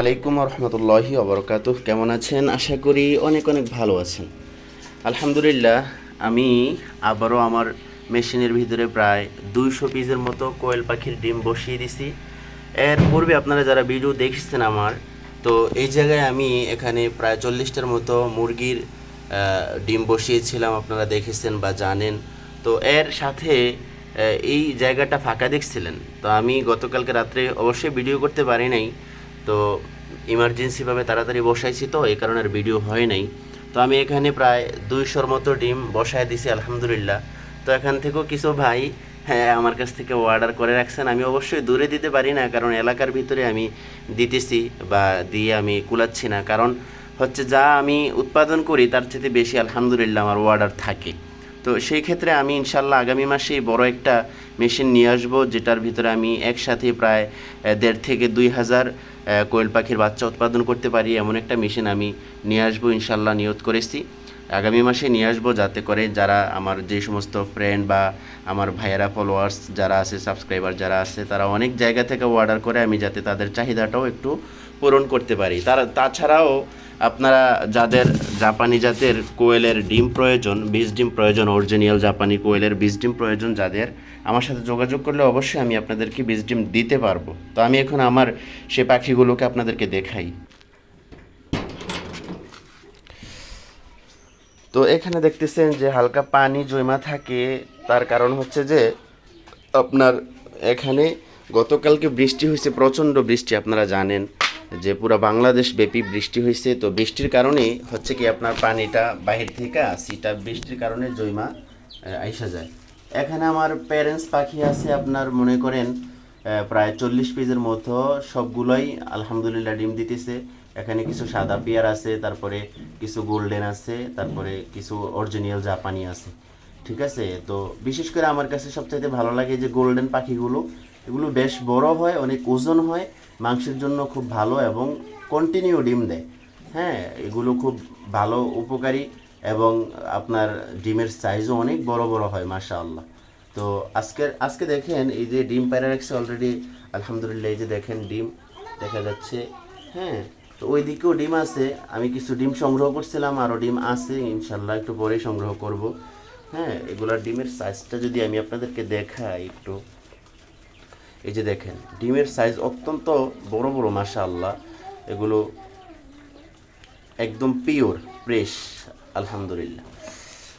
আলাইকুম রহমতুল্লাহি অবরকাত কেমন আছেন? আশা করি অনেক অনেক ভালো আছেন। আলহামদুলিল্লাহ, আমি আবারও আমার মেশিনের ভিতরে প্রায় দুইশো পিসের মতো কোয়েল পাখির ডিম বসিয়ে দিছি। এর পূর্বে আপনারা যারা ভিডিও দেখছেন আমার, তো এই জায়গায় আমি এখানে প্রায় চল্লিশটার মতো মুরগির ডিম বসিয়েছিলাম। আপনারা দেখেছেন বা জানেন। তো এর সাথে এই জায়গাটা ফাঁকা দেখছিলেন। তো আমি গতকালকে রাত্রে অবশ্যই ভিডিও করতে পারি নাই। তো ইমার্জেন্সিভাবে তাড়াতাড়ি বসাইছি তো, এই কারণে আর ভিডিও হয় নাই। তো আমি এখানে প্রায় দুইশোর মতো ডিম বসায় দিছি, আলহামদুলিল্লাহ। তো এখান থেকেও কিছু ভাই হ্যাঁ আমার কাছ থেকে অর্ডার করে রাখছেন। আমি অবশ্যই দূরে দিতে পারি না, কারণ এলাকার ভিতরে আমি দিতেছি বা দিয়ে আমি কুলাচ্ছি না। কারণ হচ্ছে যা আমি উৎপাদন করি, তার চেয়ে বেশি আলহামদুলিল্লাহ আমার অর্ডার থাকে। তো সেই ক্ষেত্রে আমি ইনশাল্লাহ আগামী মাসে বড় একটা মেশিন নিয়ে আসব, যেটার ভিতরে আমি একসাথে প্রায় দেড় থেকে দুই হাজার কোয়েল পাখির বাচ্চা উৎপাদন করতে পারি, এমন একটা মেশিন আমি নিয়ে আসব ইনশাল্লাহ নিয়ত করেছি। আগামী মাসে নিয়ে আসব যাতে করে যারা আমার যে সমস্ত ফ্রেন্ড বা আমার ভাইয়েরা ফলোয়ার্স যারা আছে সাবস্ক্রাইবার যারা আছে, তারা অনেক জায়গা থেকে অর্ডার করে আমি যাতে তাদের চাহিদাটাও একটু পূরণ করতে পারি। তারা, তাছাড়াও আপনারা যাদের জাপানি জাতের কোয়েলের ডিম প্রয়োজন, বীজ ডিম প্রয়োজন অরিজিনাল জাপানি কোয়েলের বীজ ডিম প্রয়োজন যাদের, আমার সাথে যোগাযোগ করলে অবশ্যই আমি আপনাদেরকে বীজ ডিম দিতে পারব। তো আমি এখন আমার সে পাখিগুলোকে আপনাদেরকে দেখাই। তো এখানে দেখতেছেন যে হালকা পানি জমা থাকে, তার কারণ হচ্ছে যে আপনার এখানে গতকালকে বৃষ্টি হয়েছে, প্রচণ্ড বৃষ্টি, আপনারা জানেন। যে পুরো বাংলাদেশ ব্যাপী বৃষ্টি হয়েছে, তো বৃষ্টির কারণে হচ্ছে কি আপনার পানিটা বাহির থেকে সেটা বৃষ্টির কারণে জৈমা আইসা যায়। এখানে আমার প্যারেন্টস পাখি আছে, আপনার মনে করেন প্রায় চল্লিশ পিসের মতো, সবগুলোই আলহামদুলিল্লাহ ডিম দিতেছে। এখানে কিছু সাদা পেয়ার আছে, তারপরে কিছু গোল্ডেন আছে, তারপরে কিছু অরিজিনাল জাপানি আছে, ঠিক আছে? তো বিশেষ করে আমার কাছে সবচাইতে ভালো লাগে যে গোল্ডেন পাখিগুলো এগুলো বেশ বড় হয়, অনেক ওজন হয়, মাংসের জন্য খুব ভালো এবং কন্টিনিউ ডিম দেয়। হ্যাঁ এগুলো খুব ভালো, উপকারী এবং আপনার ডিমের সাইজও অনেক বড় বড় হয় মাশা আল্লাহ তো আজকে আজকে দেখেন এই যে ডিম পায়রা রাখছে অলরেডি আলহামদুলিল্লাহ এই যে দেখেন ডিম দেখা যাচ্ছে। হ্যাঁ তো ওই দিকেও ডিম আছে, আমি কিছু ডিম সংগ্রহ করছিলাম, আরও ডিম আছে ইনশাল্লাহ একটু পরেই সংগ্রহ করব। হ্যাঁ এগুলার ডিমের সাইজটা যদি আমি আপনাদেরকে দেখাই একটু। এই যে দেখেন, ডিমের সাইজ অত্যন্ত বড় বড় মাশা আল্লাহ এগুলো একদম পিওর ফ্রেশ আলহামদুলিল্লাহ।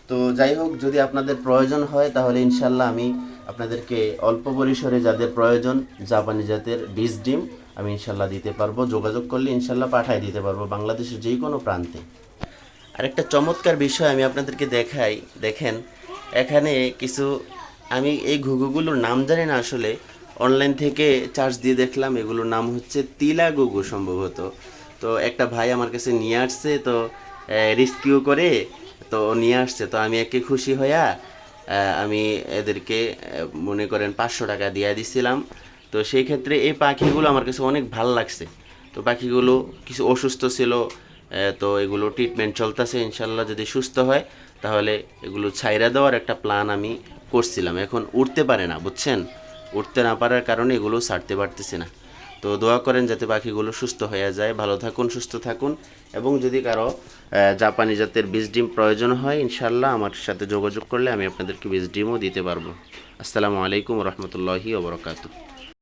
তো যাই হোক, যদি আপনাদের প্রয়োজন হয়, তাহলে ইনশাল্লাহ আমি আপনাদেরকে অল্প পরিসরে যাদের প্রয়োজন, জাপানি জাতের বীজ ডিম আমি ইনশাল্লাহ দিতে পারব। যোগাযোগ করলে ইনশাল্লাহ পাঠায় দিতে পারব বাংলাদেশের যে কোনো প্রান্তে। আরেকটা চমৎকার বিষয় আমি আপনাদেরকে দেখাই। দেখেন, এখানে কিছু, আমি এই ঘুঘুগুলোর নাম জানি না আসলে অনলাইন থেকে চার্জ দিয়ে দেখলাম, এগুলোর নাম হচ্ছে তিলা গুগু সম্ভবত। তো একটা ভাই আমার কাছে নিয়ে আসছে, তো রিস্কিউ করে, তো নিয়ে আসছে। তো আমি একে খুশি হইয়া আমি এদেরকে মনে করেন পাঁচশো টাকা দিয়ে দিছিলাম। তো সেই ক্ষেত্রে এই পাখিগুলো আমার কাছে অনেক ভালো লাগছে। তো পাখিগুলো কিছু অসুস্থ ছিল তো এগুলো ট্রিটমেন্ট চলতেছে, ইনশাল্লাহ যদি সুস্থ হয়, তাহলে এগুলো ছাইরা দেওয়ার একটা প্ল্যান আমি করছিলাম। এখন উঠতে পারে না, বুঝছেন? উঠতে না পারার কারণে এগুলো ছাড়তে পারতেছে না। তো দোয়া করেন যাতে পাখিগুলো সুস্থ হয়ে যায়, ভালো থাকুন, সুস্থ থাকুন। এবং যদি কারও জাপানি জাতের বীজ ডিম প্রয়োজন হয় ইনশাল্লাহ আমার সাথে যোগাযোগ করলে আমি আপনাদেরকে বীজ ডিমও দিতে পারব। আসসালামু আলাইকুম রহমতুল্লাহি ওবরাকাতু